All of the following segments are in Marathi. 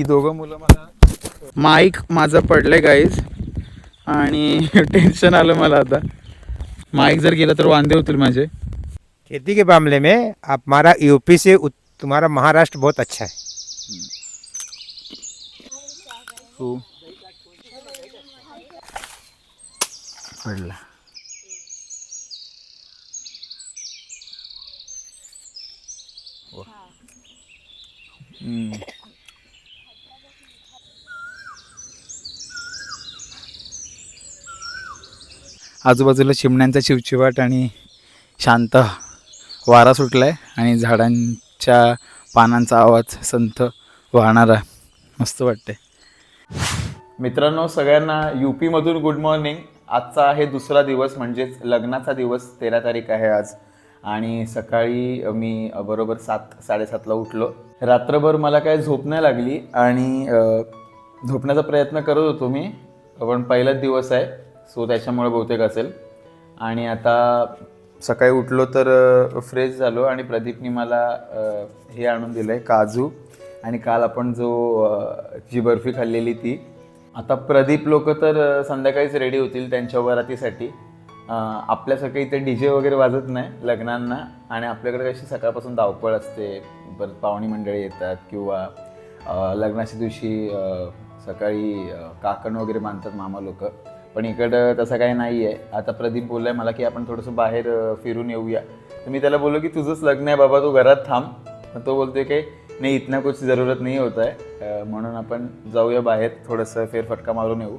ही दोघं मुलं मला माईक माझं पडलंय गाईज आणि टेन्शन आलं मला आता. माईक जर गेलं तर वांदे होतील माझे. खेती के मामले में आप हमारा यूपी से तुम्हारा महाराष्ट्र बहुत अच्छा है। हो. पडला. वा. आजूबाजूला चिमण्यांचा चिवचिवाट आणि शांत वारा सुटला आहे आणि झाडांच्या पानांचा आवाज संथ वाहणारा मस्त वाटते मित्रांनो सगळ्यांना यू पीमधून गुड मॉर्निंग आजचा आहे दुसरा दिवस म्हणजेच लग्नाचा दिवस तेरा तारीख आहे आज. आणि सकाळी मी बरोबर सात साडेसातला उठलो. रात्रभर मला काय झोप नाही लागली आणि झोपण्याचा प्रयत्न करत होतो मी पण पहिलाच दिवस आहे. सो त्याच्यामुळे बहुतेक असेल. आणि आता सकाळी उठलो तर फ्रेश झालो आणि प्रदीपनी मला हे आणून दिलं आहे काजू. आणि काल आपण जो जी बर्फी खाल्लेली ती. आता प्रदीप लोक तर संध्याकाळीच रेडी होतील त्यांच्या वरातीसाठी आपल्या आपल्यासारखं इथे डी जे वगैरे वाजत नाही लग्नांना. आणि आपल्याकडे कशी सकाळपासून धावपळ असते परत पाहुणी मंडळी येतात किंवा लग्नाच्या दिवशी सकाळी काकण वगैरे बांधतात मामा लोक. पण इकडं तसं काही नाही आहे आता प्रदीप बोललाय मला की आपण थोडंसं बाहेर फिरून येऊया. तर मी त्याला बोललो की तुझंच लग्न आहे बाबा तू घरात थांब. मग तो बोलतोय की नाही इतना कुछ ज़रूरत नाही होत आहे. म्हणून आपण जाऊया बाहेर थोडंसं फेरफटका मारून येऊ.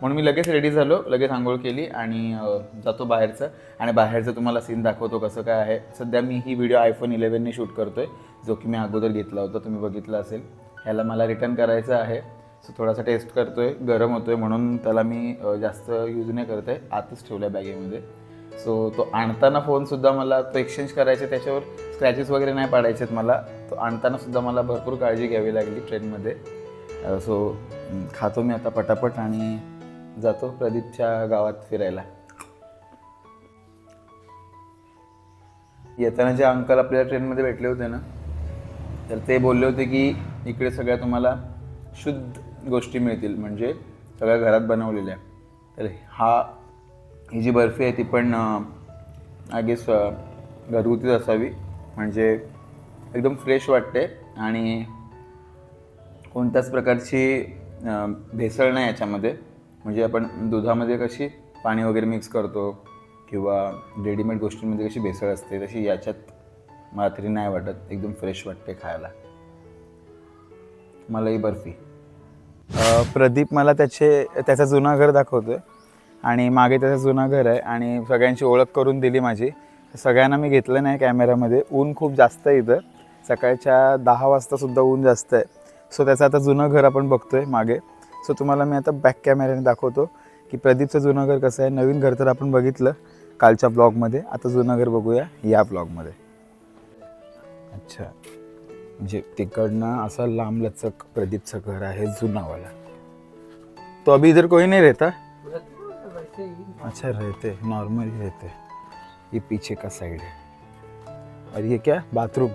म्हणून मी लगेच रेडी झालो लगेच आंघोळ केली आणि जातो बाहेरचं. आणि बाहेरचं तुम्हाला सीन दाखवतो कसं काय आहे. सध्या मी ही व्हिडिओ आयफोन इलेवनने शूट करतोय जो की मी अगोदर घेतला होता तुम्ही बघितला असेल. ह्याला मला रिटर्न करायचं आहे. सो थोडासा टेस्ट करतो आहे गरम होतो आहे म्हणून त्याला मी जास्त यूज नाही करत आहे. आतच ठेवलं बॅगेमध्ये. सो तो आणताना फोनसुद्धा मला तो एक्सचेंज करायचा त्याच्यावर स्क्रॅचेस वगैरे नाही पाडायचे आहेत मला. तो आणतानासुद्धा मला भरपूर काळजी घ्यावी लागली ट्रेनमध्ये सो खातो मी आता पटापट आणि जातो प्रदीपच्या गावात फिरायला. येताना जे अंकल आपल्याला ट्रेनमध्ये भेटले होते ना तर ते बोलले होते की इकडे सगळ्या तुम्हाला शुद्ध गोष्टी मिळतील. म्हणजे सगळ्या घरात बनवलेल्या. तर हा ही जी बर्फी आहे ती पण आय गेस घरगुतीच असावी. म्हणजे एकदम फ्रेश वाटते. आणि कोणत्याच प्रकारची भेसळ नाही याच्यामध्ये. म्हणजे आपण दुधामध्ये कशी पाणी वगैरे मिक्स करतो किंवा रेडीमेड गोष्टींमध्ये कशी भेसळ असते तशी याच्यात मला तरी नाही वाटत. एकदम फ्रेश वाटते खायला. मला ही बर्फी. प्रदीप मला त्याचे त्याचं जुनं घर दाखवतोय. आणि मागे त्याचं जुनं घर आहे आणि सगळ्यांची ओळख करून दिली माझी. सगळ्यांना मी घेतलं नाही कॅमेऱ्यामध्ये ऊन खूप जास्त आहे इथं. सकाळच्या दहा वाजतासुद्धा ऊन जास्त आहे. सो त्याचं आता जुनं घर आपण बघतोय मागे. सो तुम्हाला मी आता बॅक कॅमेऱ्याने दाखवतो की प्रदीपचं जुनं घर कसं आहे. नवीन घर तर आपण बघितलं कालच्या ब्लॉगमध्ये आता जुनं घर बघूया या ब्लॉगमध्ये अच्छा. म्हणजे तिकडनं असं लांब लचक प्रदीपचं घर आहे जुनावाला. तो अभी इधर कोई नहीं रहता? अच्छा रहते नॉर्मली रहते. ये पीछे का साइड है. और ये क्या? बाथरूम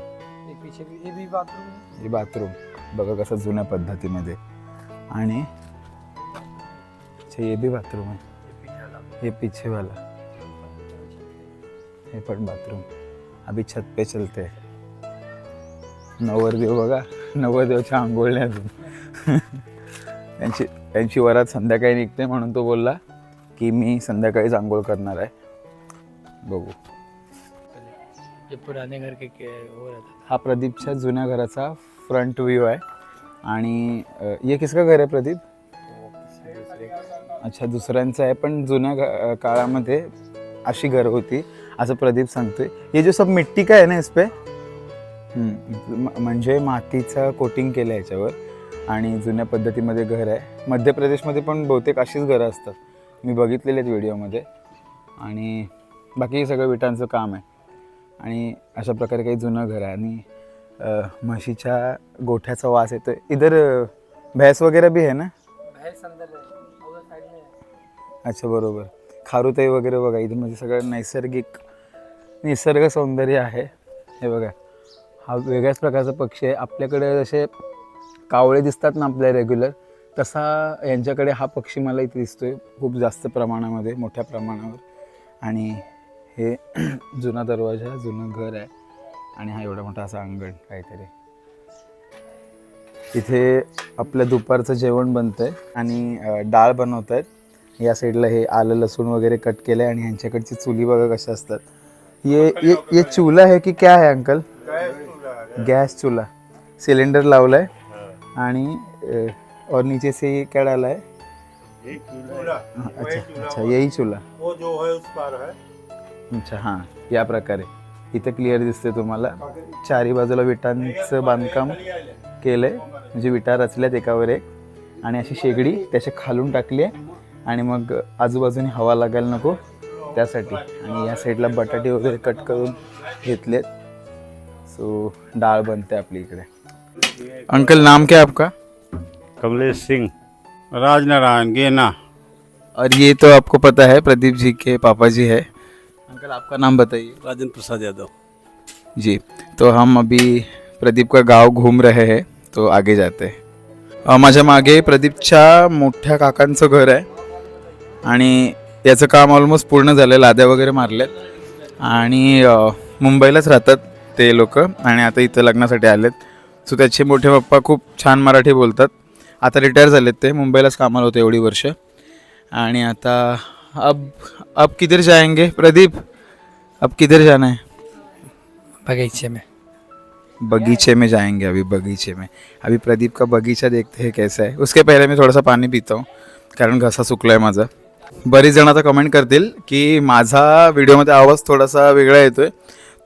पीछे भी ये भी बाथरूम हे। बाथरूम बघा कसं जुन्या पद्धतीमध्ये. आणि अच्छा ये भी बाथरूम है. ये पीछे वाला हे पण बाथरूम अभी छत पे चलते हैं. नवरदेव बघा नवरदेवच्या आंघोळण्या अजून. त्यांची त्यांची वरात संध्याकाळी निघते म्हणून तो बोलला की मी संध्याकाळीच आंघोळ करणार आहे. बघू. पुराने घर के हा प्रदीपच्या जुन्या घराचा फ्रंट व्ह्यू आहे. आणि ये किसका घर आहे प्रदीप? अच्छा दुसऱ्यांचं आहे पण जुन्या काळामध्ये अशी घरं होती असं प्रदीप सांगतोय. ये जो सब मिट्टी का आहे ना इस पे? म्हणजे मातीचं कोटिंग केलं आहे याच्यावर आणि जुन्या पद्धतीमध्ये घर आहे. मध्य प्रदेशमध्ये पण बहुतेक अशीच घरं असतात. मी बघितलेली आहेत व्हिडिओमध्ये. आणि बाकी सगळं विटांचं काम आहे. आणि अशा प्रकारे काही जुनं घर आहे. आणि म्हशीच्या गोठ्याचा वास येतो इधर भैंस वगैरे बी आहे ना? अच्छा बरोबर. खारुताई वगैरे बघा. इथे म्हणजे सगळं नैसर्गिक निसर्ग सौंदर्य आहे. हे बघा. हा वेगळ्याच प्रकारचा पक्षी आहे. आपल्याकडे जसे कावळे दिसतात ना आपल्या रेग्युलर तसा यांच्याकडे हा पक्षी मला इथे आहे खूप जास्त प्रमाणामध्ये मोठ्या प्रमाणावर. आणि हे जुना दरवाजा जुनं घर आहे. आणि हा एवढा मोठा असा अंगण काहीतरी. इथे आपलं दुपारचं जेवण बनतंय आणि डाळ बनवत आहेत या साईडला हे आलं लसूण वगैरे कट केलं आहे आणि ह्यांच्याकडची चुली बघा कशा असतात. ये ये ये चुला है की क्या है अंकल गैस चूल्हा सिलेंडर लावला है. आणि और नीचे से ये क्या डाला है? हाँ, अच्छा अच्छा यही चूल्हा. वो जो है उस पर है. अच्छा हां या प्रकारे. इथं क्लिअर दिसते तुम्हाला. चारी बाजूला विटांचं बांधकाम केलंय. म्हणजे विटा रचल्यात एकावर एक. आणि अशी शेगडी त्याच्या खालून टाकली आहे. आणि मग आजूबाजूने हवा लागायला नको त्यासाठी. आणि या साईडला बटाटे वगैरे कट करून घेतलेत. सो डाळ बनते आपली इकडे. अंकल नाम क्या है आपका? कमलेश सिंह राजनारायण गेना. और ये तो आपको पता है प्रदीप जी के पापा जी है। अंकल आपका नाम बताइए। राजेंद्र प्रसाद यादव। जी तो हम अभी प्रदीप का गाव घूम रहे हैं तो आगे जाते हैं। माझ्या मागे प्रदीपच्या मोठ्या काकांचं घर आहे आणि याचं काम ऑलमोस्ट पूर्ण झालं लाद्या वगैरे मारल्यात आणि मुंबईलाच राहतात. ते लोक आणि आता इथं लग्नासाठी आलेत. सो त्याचे मोठे पप्पा खूप छान मराठी बोलतात. आता रिटायर झालेत ते. मुंबईलाच कामाला होते एवढी वर्ष. आणि आता अब अब किधर जाएंगे? प्रदीप अब किधर जाना है? बगीचे में। बगीचे में जाएंगे अभी बगीचे में। अभी प्रदीप का बगीचा देखते हैं कैसा है। उसके पहले मी थोडासा पाणी पितो कारण घसा सुकला आहे माझा। बरीच जण आता कमेंट करतील की माझा व्हिडिओमध्ये आवाज थोडासा वेगळा येतोय.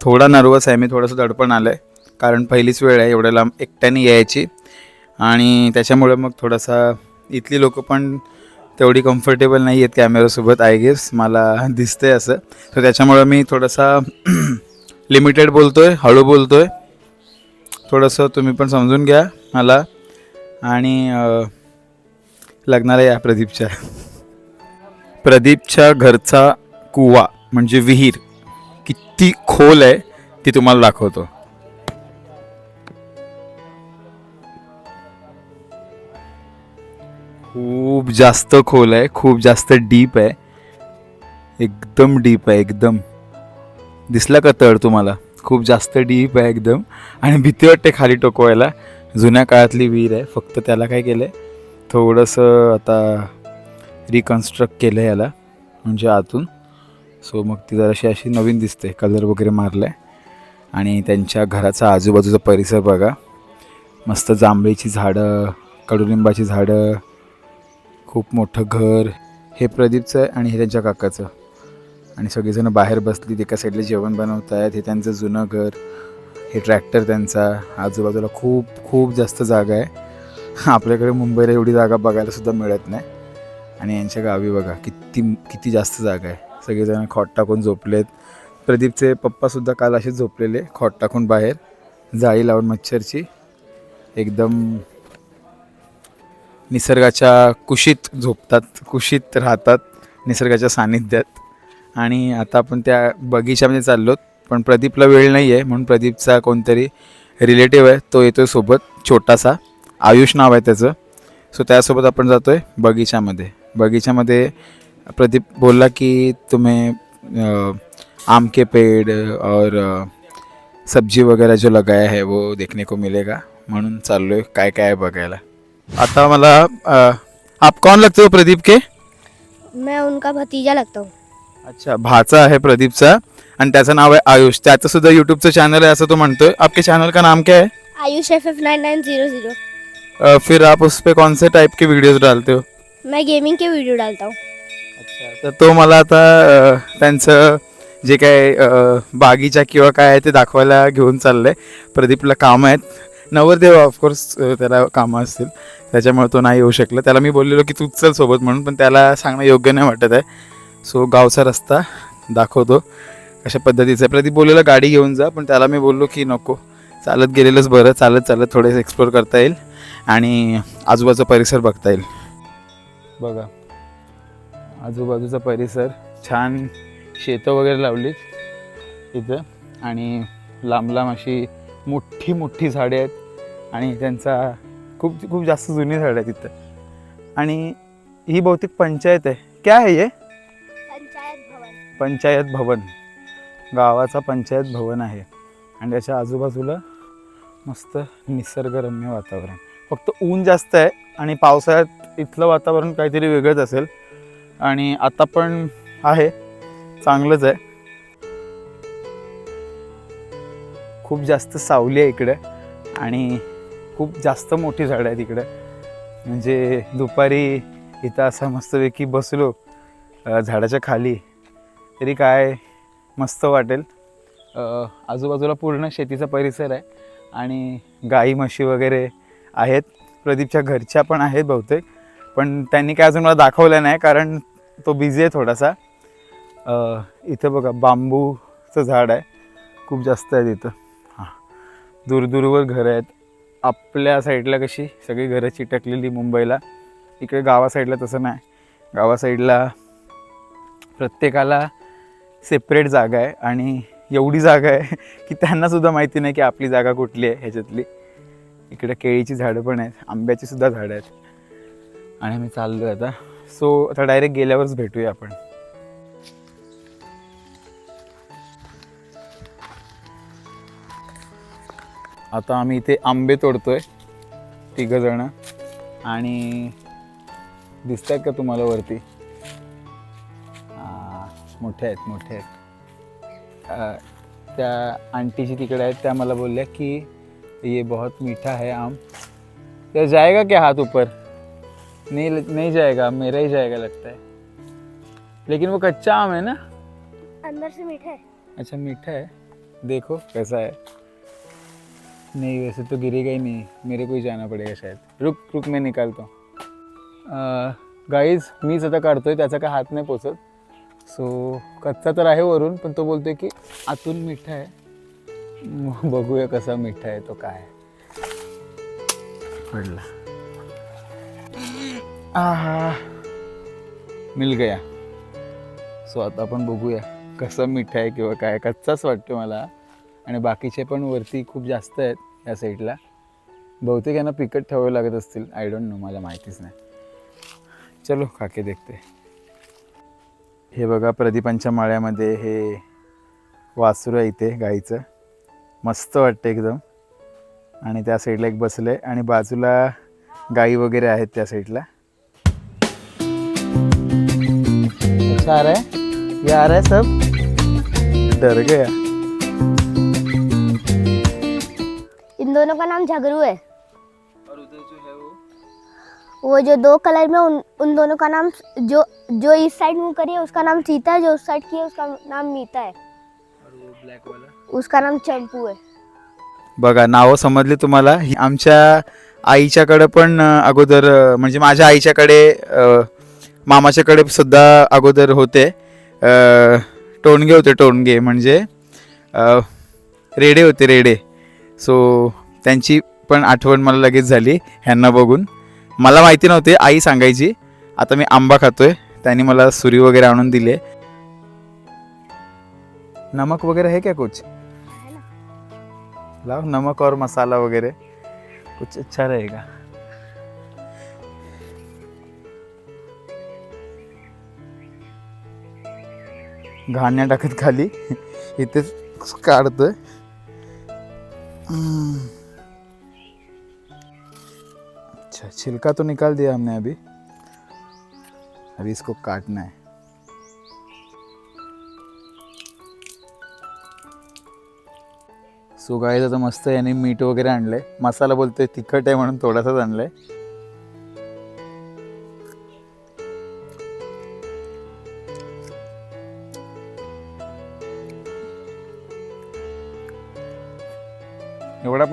थोडा नर्वस आहे. मी थोडंसं दडपण आलं आहे कारण पहिलीच वेळ आहे. एवढ्या लांब एकट्याने यायची. आणि त्याच्यामुळे मग थोडासा इथली लोकं पण तेवढी कम्फर्टेबल नाही आहेत कॅमेरासोबत आय गेस मला दिसतंय असं. तर त्याच्यामुळं मी थोडासा लिमिटेड बोलतो आहे हळू बोलतो आहे थोडंसं तुम्ही पण समजून घ्या मला. आणि लग्नाला या प्रदीपच्या. प्रदीपच्या घरचा कुवा म्हणजे विहीर. किती खोल आहे ती तुम्हाला दाखवतो. खूप जास्त खोल आहे खूप जास्त डीप आहे. एकदम डीप आहे एकदम. दिसला का तळ तुम्हाला? खूप जास्त डीप आहे एकदम. आणि भीती वाटते खाली टोकवायला. जुन्या काळातली विहीर आहे फक्त त्याला काय केलं आहे थोडंसं आता रिकन्स्ट्रक्ट केलं आहे याला म्हणजे आतून. सो मग ती जराशी अशी नवीन दिसते कलर वगैरे मारला आहे आणि त्यांच्या घराचा आजूबाजूचा परिसर बघा. मस्त जांभळीची झाडं कडुलिंबाची झाडं खूप मोठं घर. हे प्रदीपचं आहे आणि हे त्यांच्या काकाचं. आणि सगळेजणं बाहेर बसली एका साईडला जेवण बनवत आहेत हे त्यांचं जुनं घर. हे ट्रॅक्टर त्यांचा. आजूबाजूला खूप खूप जास्त जागा आहे. आपल्याकडे मुंबईला एवढी जागा बघायलासुद्धा मिळत नाही. आणि यांच्या गावी बघा किती किती जास्त जागा आहे. सगळेजण खॉट टाकून झोपलेत. प्रदीपचे पप्पासुद्धा काल असेच झोपलेले खॉट टाकून बाहेर. जाळी लावून मच्छरची. एकदम निसर्गाच्या कुशीत झोपतात कुशीत राहतात निसर्गाच्या सानिध्यात. आणि आता आपण त्या बगीच्यामध्ये चाललो पण प्रदीपला वेळ नाही आहे म्हणून प्रदीपचा कोणतरी रिलेटिव्ह आहे तो येतो सोबत छोटासा. आयुष नाव आहे त्याचं. सो त्यासोबत आपण जातो आहे बगीच्यामध्ये. बगीच्यामध्ये प्रदीप बोलला की तुम्हें आम के पेड़ और सब्जी वगैरह जो लगाया है वो देखने को मिलेगा। म्हणून चाललो आहे काय काय आहे बघायला. आता मला अ, आप कौन लगते हो प्रदीप के? मैं उनका भतीजा लगता हूँ। अच्छा भाचा आहे प्रदीपचा आणि त्याचं नाव आहे आयुष. त्याचं सुद्धा यूट्यूबचं चॅनल आहे असं तो म्हणतोय. आपके चॅनल का नाम क्या है? Ayush F F nine nine zero zero uh, फिर आप उस पे कौन से टाइप के वीडियोस डालते हो? मैं गेमिंग के वीडियो डालता हूँ। तर तो मला आता त्यांचं जे काय बागीचा किंवा काय आहे ते दाखवायला घेऊन चाललंय. प्रदीपला कामं आहेत. नवरदेव ऑफकोर्स त्याला कामं असतील. त्याच्यामुळे तो नाही येऊ शकला. त्याला मी बोललेलो की तू चल सोबत म्हणून पण त्याला सांगणं योग्य नाही वाटत आहे. सो गावचा रस्ता दाखवतो. अशा पद्धतीचा आहे. प्रदीप बोललेला गाडी घेऊन जा. पण त्याला मी बोललो की नको. चालत गेलेलंच बरं. चालत चालत थोडेसे एक्सप्लोर करता येईल आणि आजूबाजूचा परिसर बघता येईल. बघा. आजूबाजूचा परिसर छान शेतं वगैरे लावलीत इथं. आणि लांब लांब अशी मोठी मोठी झाडे आहेत. आणि त्यांचा खूप खूप जास्त जुनी झाड आहे तिथं आणि ही बहुतेक पंचायत आहे. क्या आहे हे पंचायत भवन. पंचायत भवन. गावाचा पंचायत भवन आहे. आणि त्याच्या आजूबाजूला मस्त निसर्गरम्य वातावरण. फक्त ऊन जास्त आहे आणि पावसाळ्यात इथलं वातावरण काहीतरी वेगळंच असेल. आणि आता पण आहे. चांगलंच आहे. खूप जास्त सावली आहे इकडे आणि खूप जास्त मोठी झाडं आहेत इकडे. म्हणजे दुपारी इथं असं मस्तपैकी बसलो झाडाच्या खाली. तरी काय मस्त वाटेल. आजूबाजूला पूर्ण शेतीचा परिसर आहे आणि गाई म्हशी वगैरे आहेत. प्रदीपच्या घरच्या पण आहेत बहुतेक. पण त्यांनी काय अजून मला दाखवलं नाही कारण तो बिझी आहे थोडासा. इथं बघा बांबूचं झाड आहे. खूप जास्त आहे तिथं हां. दूरदूरवर घरं आहेत. आपल्या साईडला कशी सगळी घरं चिटकलेली मुंबईला. इकडे गावा साईडला तसं नाही. गावा साईडला प्रत्येकाला सेपरेट जागा आहे आणि एवढी जागा आहे की त्यांनासुद्धा माहिती नाही की आपली जागा कुठली आहे ह्याच्यातली. इकडे केळीची झाडं पण आहेत आंब्याची सुद्धा झाडं आहेत. आणि आम्ही चाललो आहे आता. सो आता डायरेक्ट गेल्यावरच भेटूया आपण. आता आम्ही इथे आंबे तोडतोय तिघ जण. आणि दिसत आहेत का तुम्हाला वरती? मोठे आहेत मोठे आहेत. त्या आंटीजी तिकडे आहेत त्या मला बोलल्या की ये बहुत मीठा है आम. त्या जाएगा क्या हात ऊपर? नहीं नहीं जाएगा मेरा ही जाएगा लगता है। लेकिन वो कच्चा आम है ना? अंदर से मीठा है। अच्छा मीठा है। देखो कैसा है। नहीं वैसे तो गिरेगा ही नहीं। मेरे को ही जाना पडेगा शायद। रुक रुक मैं निकालतो गाईज मीच आता काढतोय त्याचा काय हात नाही पोचत. सो कच्चा तर आहे वरून पण तो बोलतोय की आतून मिठा आहे. बघूया कसा मिठा आहे तो काय पडला. आहा मिल गया. सो आता आपण बघूया कसं मीठ आहे किंवा काय कच्चाच वाटतो मला. आणि बाकीचे पण वरती खूप जास्त आहेत या साईडला. बहुतेक यांना पिकट ठेवावे लागत असतील. आय डोंट नो मला माहितीच नाही. चलो खाके देखते. हे बघा प्रदीपांच्या माळ्यामध्ये हे वासरू आहे इथे गाईचं. मस्त वाटतं एकदम. आणि त्या साईडला एक बसलं आहे आणि बाजूला गाई वगैरे आहेत त्या साईडला. अच्छा आ रहा है ये आ रहा है सब। डर गया। इन दोनों का नाम झगरू है। और उधर जो है वो? वो जो दो कलर में उन उन दोनों का नाम जो जो इस साइड मुंह करी है उसका नाम सीता है जो उस साइड की है उसका नाम मीता है। और वो ब्लॅक वाला? उसका नाम चंपू है। बघा नावं समजली तुम्हाला? ही आमच्या आईच्याकडे पण अगोदर म्हणजे माझ्या आईच्याकडे मामाच्याकडे सुद्धा अगोदर होते. टोणगे होते टोणगे म्हणजे रेडे होते रेडे. सो त्यांची पण आठवण मला लगेच झाली ह्यांना बघून. मला माहिती नव्हते आई सांगायची. आता मी आंबा खातोय त्यांनी मला सुरी वगैरे आणून दिले. नमक वगैरे है क्या कुछ लाव नमक और मसाला वगैरे. कुछ अच्छा रहेगा. घाण्या टाकत खाली. इथेच काढतोय. अच्छा छिलका तो निकाल दिया हमने अभी. अभी इसको काटना है. सो तर मस्त मस्त याने मीठ वगैरे आणलंय. मसाला बोलतोय तिखट आहे म्हणून थोडासाच आणलाय. आहे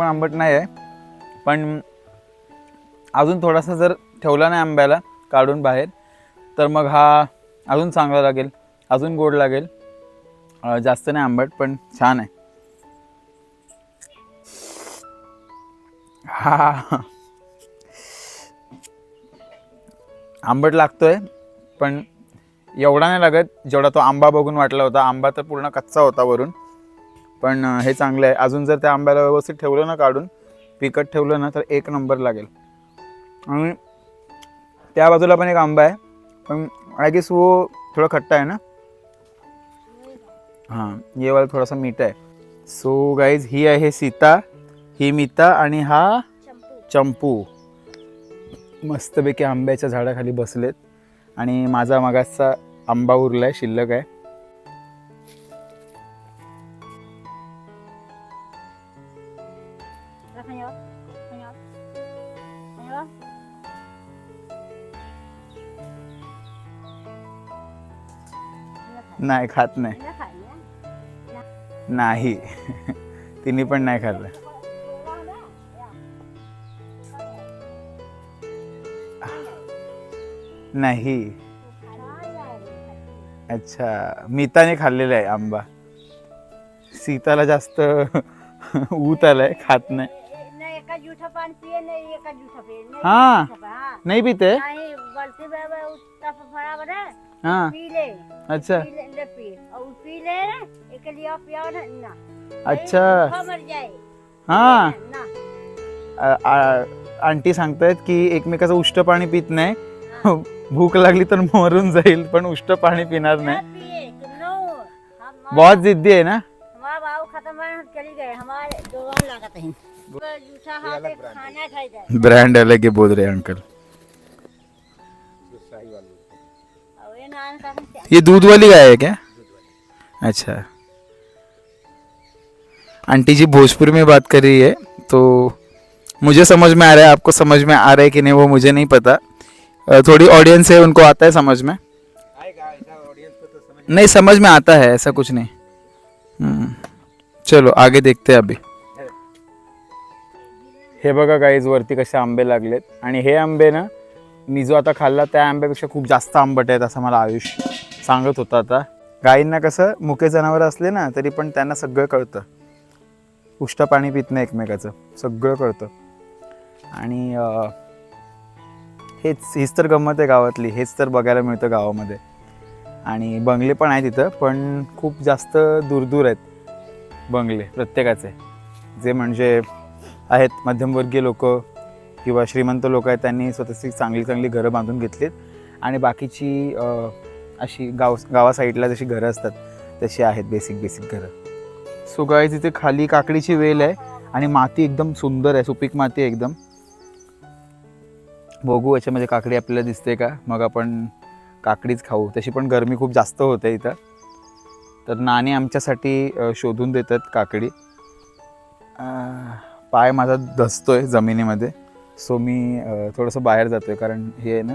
पण आंबट नाही आहे. पण अजून थोडासा जर ठेवला नाही आंब्याला काढून बाहेर तर मग हा अजून चांगला लागेल अजून गोड लागेल. जास्त नाही आंबट पण छान आहे. हा. आंबट लागतोय पण एवढा नाही लागत जेवढा तो आंबा बघून वाटला होता. आंबा तर पूर्ण कच्चा होता वरून. पण हे चांगलं आहे. अजून जर त्या आंब्याला व्यवस्थित ठेवलं ना काढून पिकट ठेवलं ना तर एक नंबर लागेल. आणि त्या बाजूला पण एक आंबा आहे. पण आय गेस वो थोडा खट्टा आहे ना? हां ये वाला थोडासा मीठा आहे. सो गाईज ही आहे सीता ही मिता आणि हा चंपू. मस्तपैकी आंब्याच्या झाडाखाली बसलेत. आणि माझा मागासचा आंबा उरला आहे शिल्लक आहे. नाही खात नाही. नाही. तिने पण नाही खाल्लं. नाही. अच्छा. मीताने खाल्लेला आहे आंबा. सीताला जास्त ऊत आलाय खात नाही. हाँ. नाही पिते? है पी ले अच्छा पी ले ले पी और वो पी ले ना एक लिया पिया ना ना अच्छा भूखा मर जाए हा ना आ- आ- आंटी सांगतायत की एकमेकाचं उष्ट पाणी पित नाही भूक लागली तर मरून जाईल पण उष्ट पाणी पिणार ना नाही पिए कि नो हम बहुत जिद्दी आहे ना हमारा बाबू खत्म है हम चली गए हमारे दुकान लागत है जूठा हाथ से खाना खाई जाए ब्रँड अलग आहे बोल रहे अंकल ये दूध वाली गाय है क्या? अच्छा। आंटी जी भोजपुरी में बात कर रही है तो मुझे समझ में आ रहा है आपको समझ में आ रहा है कि नहीं वो मुझे नहीं पता। थोड़ी ऑडियंस है उनको आता है समझ में। नहीं समझ में आता है ऐसा कुछ नहीं। चलो आगे देखते हैं अभी। हे बघा गाईज वरती कसे आंबे लागलेत. आणि हे आंबे ना मी जो आता खाल्ला त्या आंब्यापेक्षा खूप जास्त आंबट आहेत असं मला आयुष सांगत होता आता. गायींना कसं मुके जनावर असले ना तरी पण त्यांना सगळं कळतं. उष्ट पाणी पित नाही एकमेकाचं सगळं कळतं. आणि हेच हीच तर गंमत आहे गावातली हेच तर बघायला मिळतं गावामध्ये. आणि बंगले पण आहेत तिथं पण खूप जास्त दूरदूर आहेत बंगले प्रत्येकाचे. जे म्हणजे आहेत मध्यमवर्गीय लोक किंवा श्रीमंत लोक आहेत त्यांनी स्वतःची चांगली चांगली घरं बांधून घेतलीत. आणि बाकीची अशी गाव गावा साईडला जशी घरं असतात तशी आहेत बेसिक बेसिक घरं. सो गाय तिथे खाली काकडीची वेल आहे आणि माती एकदम सुंदर आहे सुपीक माती आहे एकदम. बघू याच्यामध्ये काकडी आपल्याला दिसते का? मग आपण काकडीच खाऊ. तशी पण गरमी खूप जास्त होते इथं. तर नाणे आमच्यासाठी शोधून देतात काकडी. पाय माझा धसतोय जमिनीमध्ये. सो मी थोडंसं बाहेर जातोय कारण हे आहे ना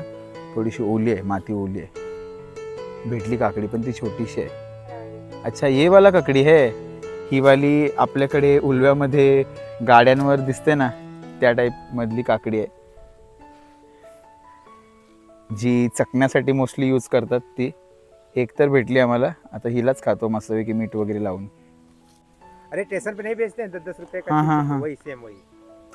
थोडीशी ओली आहे माती ओली आहे. भेटली काकडी पण ती छोटीशी आहे. अच्छा ये वाला काकडी है ही वाली आपल्याकडे उलव्यामध्ये गाड्यांवर दिसते ना त्या टाईपमधली काकडी आहे. जी चकण्यासाठी मोस्टली यूज करतात ती. एक तर भेटली आम्हाला आता हिलाच खातो मस्तपैकी मीठ वगैरे लावून. अरे स्टेशन पे नहीं बेचते हैं दस दस रुपए का हाँ, हाँ, हाँ। वही सेम वही.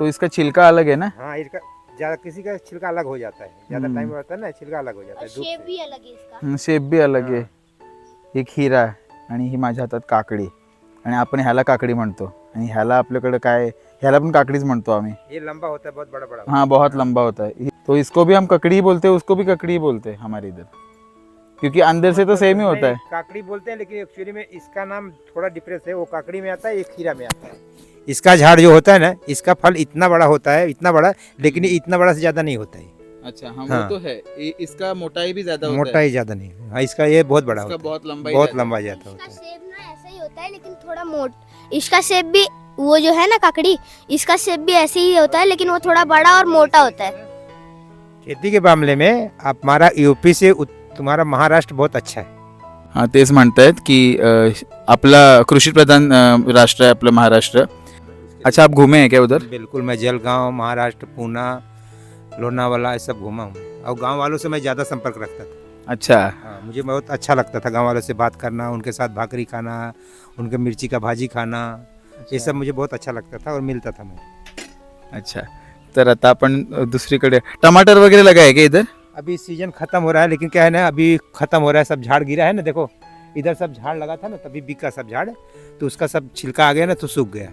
तो इसका छिलका अलग है ना? हाँ इसका ज्यादा किसी का छिलका अलग हो जाता है। ज्यादा। टाइम होता है ना छिलका अलग हो जाता है शेप। भी अलग है इसका। शेप बी अलग आहे एक हिरा आणि ही माझ्या हातात काकडी. आणि आपण ह्याला काकडी म्हणतो. आणि ह्याला आपल्याकडे काय ह्याला पण काकडीच म्हणतो आम्ही. ये लंबा होता है बहुत बड़ा बड़ा हाँ बहुत लंबा होता. है तो इसको भी हम ककड़ी बोलते हैं उसको भी ककड़ी बोलते हैं हमारे इधर. क्योंकि अंदर से तो सेम ही होता है. काकड़ी बोलते हैं लेकिन एक्चुअली में इसका नाम थोड़ा डिफरेंस है. वो काकड़ी में आता है ये खीरा में आता है. इसका झाड़ जो होता है ना इसका फल इतना बड़ा होता है इतना बड़ा लेकिन इतना बड़ा से ज़्यादा नहीं होता है। अच्छा हाँ हाँ। वो तो है। इ- इसका मोटाई भी ज़्यादा मोटा ही। ज़्यादा नहीं हाँ, इसका ये बहुत बड़ा होता बहुत लंबा बहुत लंबा जाता इसका होता है। शेप ना ऐसा ही होता है लेकिन थोड़ा मोट। इसका शेप भी वो जो है ना काकड़ी इसका शेप भी ऐसे ही होता है लेकिन वो थोड़ा बड़ा और मोटा होता है। खेती के मामले में आप हमारा यूपी से तुम्हारा महाराष्ट्र बहुत अच्छा है। हा तेच म्हणतायत की अ, आपला कृषी प्रधान राष्ट्र आहे आपलं महाराष्ट्र। अच्छा आप घूमे हैं क्या उधर? बिल्कुल मैं जलगांव महाराष्ट्र पूना लोनावाला ये सब घूमा हूँ। और गाँव वालों से मैं ज़्यादा संपर्क रखता था। अच्छा। हाँ मुझे बहुत अच्छा लगता था गाँव वालों से बात करना उनके साथ भाकरी खाना उनके मिर्ची का भाजी खाना ये सब मुझे बहुत अच्छा लगता था और मिलता था मैं अच्छा तर आता आपण अ, दुसरीकडे टमाटर वगैरे लगाए क्या इधर? अभी सीज़न खत्म हो रहा है लेकिन क्या है ना अभी खत्म हो रहा है सब झाड़ गिरा है ना देखो इधर सब झाड़ लगा था ना तभी बिका सब झाड़ तो उसका सब छिलका आ गया ना तो सूख गया।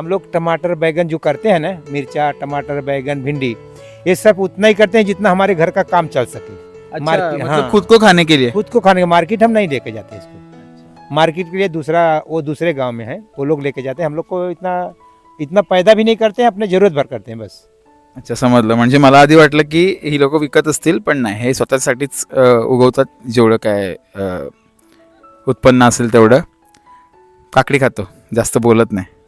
हम लोग टमाटर बैगन जो करते हैं ना मिर्चा टमाटर बैगन भिंडी ये सब उतना ही करते हैं जितना हमारे घर का काम चल सके। अच्छा मार्केट- मतलब हाँ। खुद को खाने के लिए? खुद को खाने मार्केट हम नहीं लेके जाते इसको। मार्केट के लिए दूसरा वो दूसरे गांव में है वो लोग लेके जाते हैं। हम लोग को इतना इतना पैदा भी नहीं करते हैं अपने जरूरत भर करते हैं बस। अच्छा समजलं म्हणजे मला आधी वाटलं की ही लोक विकत असतील पण नाही. हे स्वतःसाठीच उगवतात जेवढं काय उत्पन्न असेल तेवढं. काकडी खातो. जास्त बोलत नाही.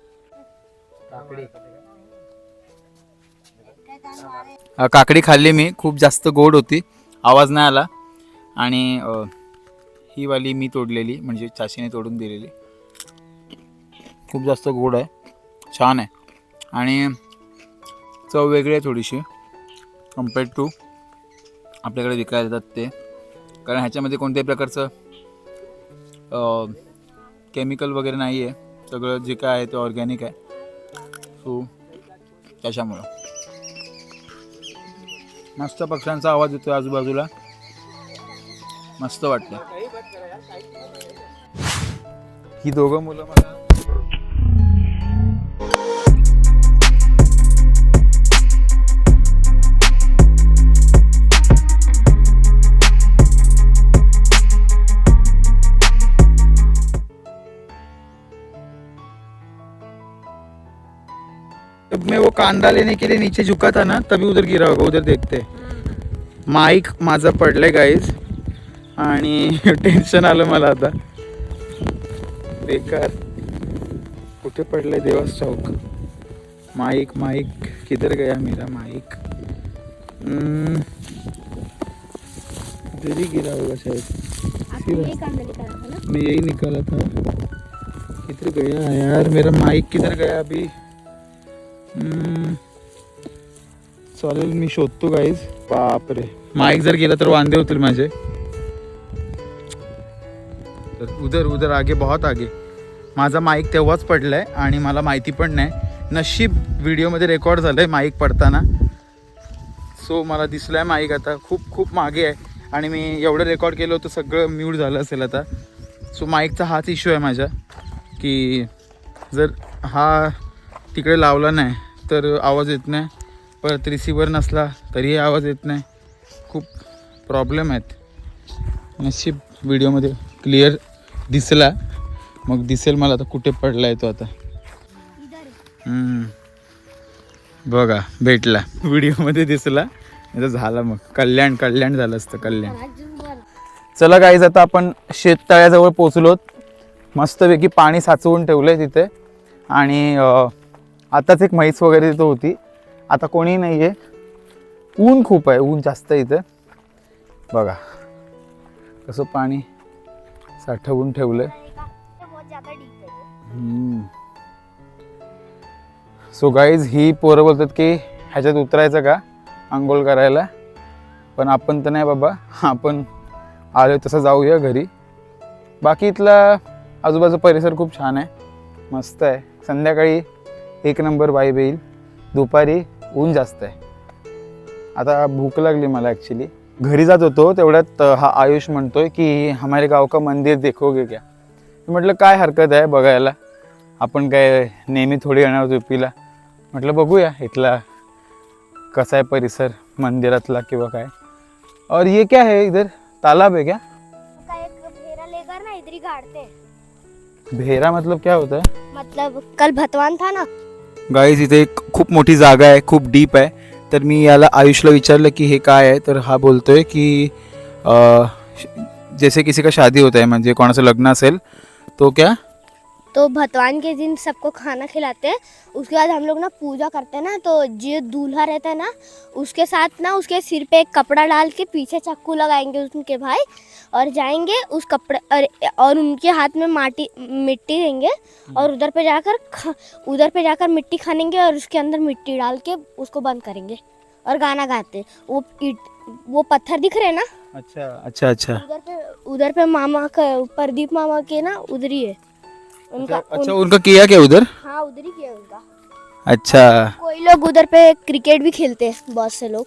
अ, काकडी खाल्ली मी. खूप जास्त गोड होती. आवाज नाही आला. आणि अ, ही वाली मी तोडलेली म्हणजे चाशीने तोडून दिलेली. खूप जास्त गोड आहे. छान आहे. आणि चव वेगळी आहे थोडीशी. कम्पेअर्ड टू आपल्याकडे विकायला येतात ते. कारण ह्याच्यामध्ये कोणत्याही प्रकारचं केमिकल वगैरे नाही आहे सगळं जे काय आहे ते ऑर्गॅनिक आहे. सो त्याच्यामुळं. मस्त पक्ष्यांचा आवाज येतो आजूबाजूला. मस्त वाटतं ही दोघं मुलं मला कांदा लेने के लिए नीचे झुका था ना तभी उधर गिरा होगा उधर देखते. माईक माझा पडलाय गाईज आणि टेन्शन आलं मला आता. बेकार. कुठे पडलंय देवास चौक? Mic mic. किधर गया मेरा माईक? ही गिरा होगा शायद. मैं यही निकाला था. किधर गया यार? मेरा माइक किधर गया अभी? चालेल मी शोधतो गाईज बापरे. माईक जर गेला तर वांदे होतील माझे. तर उधर उदर आगे बहुत आगे. माझा माईक तेव्हाच पडलाय आणि मला माहिती पण नाही. नशीब व्हिडिओमध्ये रेकॉर्ड झालंय माईक पडताना. सो मला दिसलाय माईक आता. खूप खूप मागे आहे. आणि मी एवढं रेकॉर्ड केलं होतं सगळं म्यूट झालं असेल आता. सो माईकचा हाच इश्यू आहे माझ्या. की जर हा तिकडे लावला नाही तर आवाज येत नाही. परत रिसिवर नसला तरीही आवाज येत नाही. खूप प्रॉब्लेम आहेत. नशीब व्हिडिओमध्ये क्लिअर दिसला. मग दिसेल मला आता कुठे पडला आहे तो आता. बघा भेटला. व्हिडिओमध्ये दिसला. नाही तर झाला मग. कल्याण कल्याण झालं असतं कल्याण. चला गाईज आता आपण शेततळ्याजवळ पोचलोत मस्तपैकी पाणी साचवून ठेवलं आहे तिथे. आणि आताच एक म्हैस वगैरे तिथं होती. आता कोणी नाही आहे ऊन खूप आहे ऊन जास्त आहे इथं. बघा कसं पाणी साठवून ठेवलं सो गाईज ही पोरं बोलतात की ह्याच्यात उतरायचं का? आंघोळ करायला. पण आपण तर नाही बाबा. आपण आलो तसं जाऊया घरी. बाकी इथला आजूबाजू परिसर खूप छान आहे. मस्त आहे. संध्याकाळी एक नंबर वाईब येईल दुपारी ऊन जास्त आहे. आता भूक लागली मला ॲक्च्युली घरी जात होतो तेवढ्यात हा आयुष म्हणतोय की हमारे गाव का मंदिर देखोगे क्या? म्हटलं काय हरकत आहे बघायला? आपण काय नेहमी थोडी येणार युपीला म्हटलं बघूया इथला कसा आहे परिसर मंदिरातला किंवा काय? और ये क्या है इधर? तालाब है क्या? भेरा लेकर ना इधर ही गाड़ते भेरा मतलब क्या होता है? मतलब कल भतवान था ना गाईज इथे एक खूप मोठी जागा आहे खूप डीप आहे. तर मी याला आयुषला विचारलं की हे काय आहे? तर हा बोलतोय की जैसे किसी का शादी होता है म्हणजे कोणाचं लग्न असेल तो क्या? तो भतवान के दिन सबको खाना खिलाते हैं। उसके बाद हम लोग ना पूजा करते हैं ना तो जो दूल्हा रहता है ना उसके साथ ना उसके सिर पे एक कपड़ा डाल के पीछे चक्कू लगाएँगे उनके भाई और जाएँगे उस कपड़े और, और उनके हाथ में माटी मिट्टी देंगे और उधर पे जाकर उधर पे जाकर मिट्टी खानेंगे और उसके अंदर मिट्टी डाल के उसको बंद करेंगे और गाना गाते वो वो पत्थर दिख रहे हैं ना? अच्छा अच्छा अच्छा। उधर पे उधर पे मामा का प्रदीप मामा के ना उधर ही है। उनका अच्छा उनका किया क्या उधर? हाँ उधर ही किया उनका। अच्छा। कोई लोग उधर पे क्रिकेट भी खेलते हैं बहुत से लोग।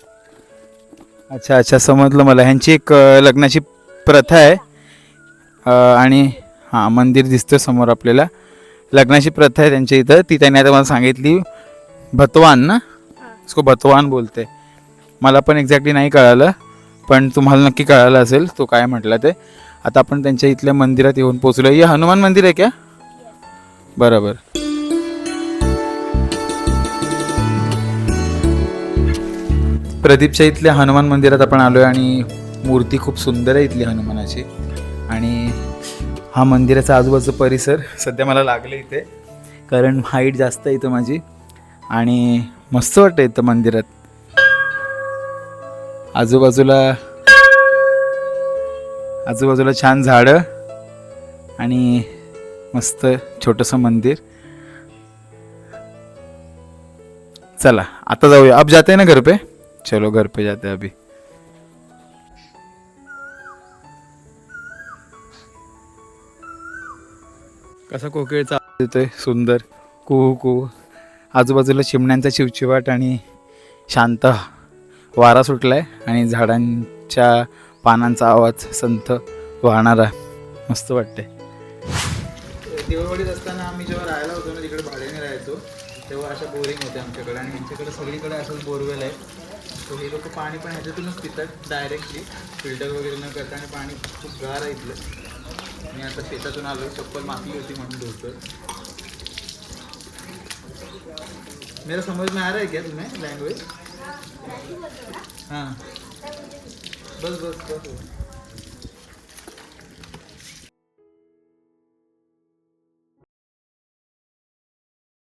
अच्छा अच्छा समजलं मला. ह्यांची एक अ, लग्नाची प्रथा आहे. अ, आणि हां मंदिर दिसतं समोर आपल्याला. लग्नाची प्रथा आहे त्यांच्या इथं. ती त्यांनी आता मला सांगितली. भतवान ना. इसको भतवान बोलते. मला पण एक्झॅक्टली नाही कळालं पण तुम्हाला नक्की कळालं असेल तो काय म्हटला ते. आता आपण त्यांच्या इथल्या मंदिरात येऊन पोचलो हे हनुमान मंदिर आहे क्या? बरोबर. प्रदीपच्या इथल्या हनुमान मंदिरात आपण आलो आहे आणि मूर्ती खूप सुंदर आहे इथली हनुमानाची. आणि हा मंदिराचा आजूबाजूचा परिसर सध्या मला लागले इथे कारण हाईट जास्त आहे इथं माझी. आणि मस्त वाटतं इथं मंदिरात. आजूबाजूला आजूबाजूला छान झाडं आणि मस्त छोटंसं मंदिर. चला आता जाऊया. अब जाते ना घर पे? चलो घर पे जाते अभी. कसा कोकिळचा? येतोय सुंदर. कुहू कुहू. आजूबाजूला चिमण्यांचा चिवचिवाट आणि शांत वारा सुटलाय आणि झाडांच्या पानांचा आवाज संथ वाहणारा. मस्त वाटते देवळवाडीत असताना आम्ही जेव्हा राहायला होतो ना तिकडे भाड्याने राहायचो तेव्हा अशा बोरिंग होत्या आमच्याकडे. आणि यांच्याकडे सगळीकडे असंच बोरवेल आहे. तर हे लोक पाणी पण ह्याच्यातूनच पितात डायरेक्टली फिल्टर वगैरे न करता आणि पाणी खूप गार आहे इथलं. मी आता शेतातून आलो चप्पल माती होती म्हणून धुतो मेरा समज में आ रहा है क्या तुम्हें लँग्वेज हां. बस बस बस.